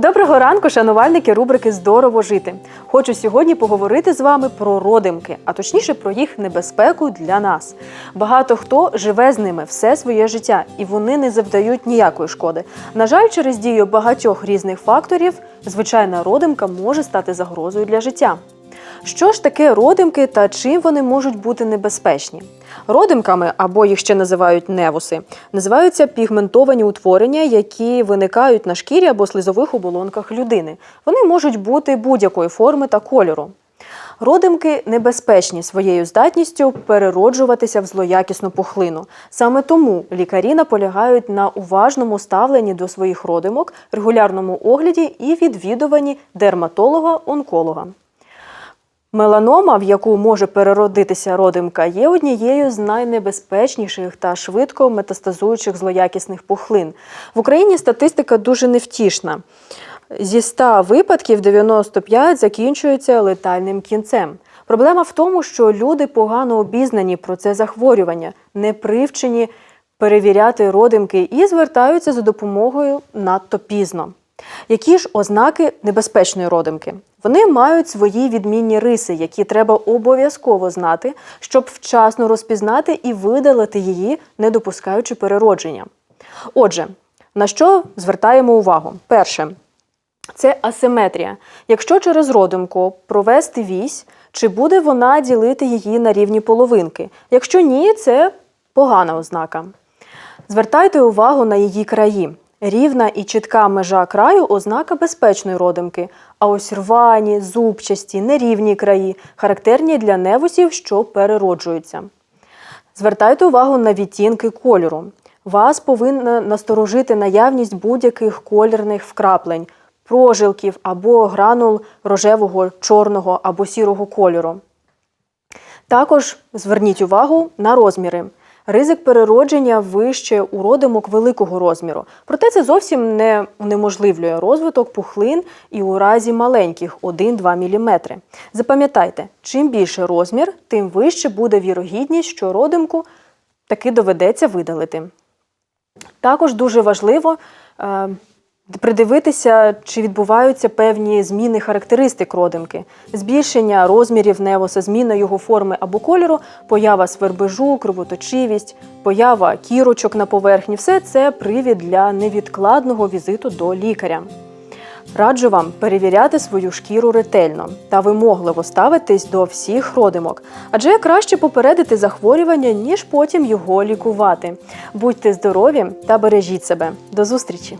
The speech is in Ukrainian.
Доброго ранку, шанувальники рубрики Здорово жити. Хочу сьогодні поговорити з вами про родимки, а точніше про їх небезпеку для нас. Багато хто живе з ними все своє життя, і вони не завдають ніякої шкоди. На жаль, через дію багатьох різних факторів звичайна родимка може стати загрозою для життя. Що ж таке родимки та чим вони можуть бути небезпечні? Родимками, або їх ще називають невуси, називаються пігментовані утворення, які виникають на шкірі або слизових оболонках людини. Вони можуть бути будь-якої форми та кольору. Родимки небезпечні своєю здатністю перероджуватися в злоякісну пухлину. Саме тому лікарі наполягають на уважному ставленні до своїх родимок, регулярному огляді і відвідуванні дерматолога-онколога. Меланома, в яку може переродитися родимка, є однією з найнебезпечніших та швидко метастазуючих злоякісних пухлин. В Україні статистика дуже невтішна. Зі 100 випадків 95 закінчуються летальним кінцем. Проблема в тому, що люди погано обізнані про це захворювання, не привчені перевіряти родимки і звертаються за допомогою надто пізно. Які ж ознаки небезпечної родимки? Вони мають свої відмінні риси, які треба обов'язково знати, щоб вчасно розпізнати і видалити її, не допускаючи переродження. Отже, на що звертаємо увагу? Перше це асиметрія. Якщо через родимку провести вісь, чи буде вона ділити її на рівні половинки? Якщо ні, це погана ознака. Звертайте увагу на її краї. Рівна і чітка межа краю ознака безпечної родимки, а ось рвані, зубчасті, нерівні краї характерні для невусів, що перероджуються. Звертайте увагу на відтінки кольору. Вас повинна насторожити наявність будь-яких колірних вкраплень, прожилків або гранул рожевого, чорного або сірого кольору. Також зверніть увагу на розміри. Ризик переродження вище у родимок великого розміру. Проте це зовсім не унеможливлює розвиток пухлин і у разі маленьких 1-2 мм. Запам'ятайте, чим більше розмір, тим вище буде вірогідність, що родимку таки доведеться видалити. Також дуже важливо е, придивитися, чи відбуваються певні зміни характеристик родимки, збільшення розмірів невоса, зміна його форми або кольору, поява свербежу, кровоточивість, поява кірочок на поверхні все це привід для невідкладного візиту до лікаря. Раджу вам перевіряти свою шкіру ретельно та вимогливо ставитись до всіх родимок, адже краще попередити захворювання, ніж потім його лікувати. Будьте здорові та бережіть себе. До зустрічі!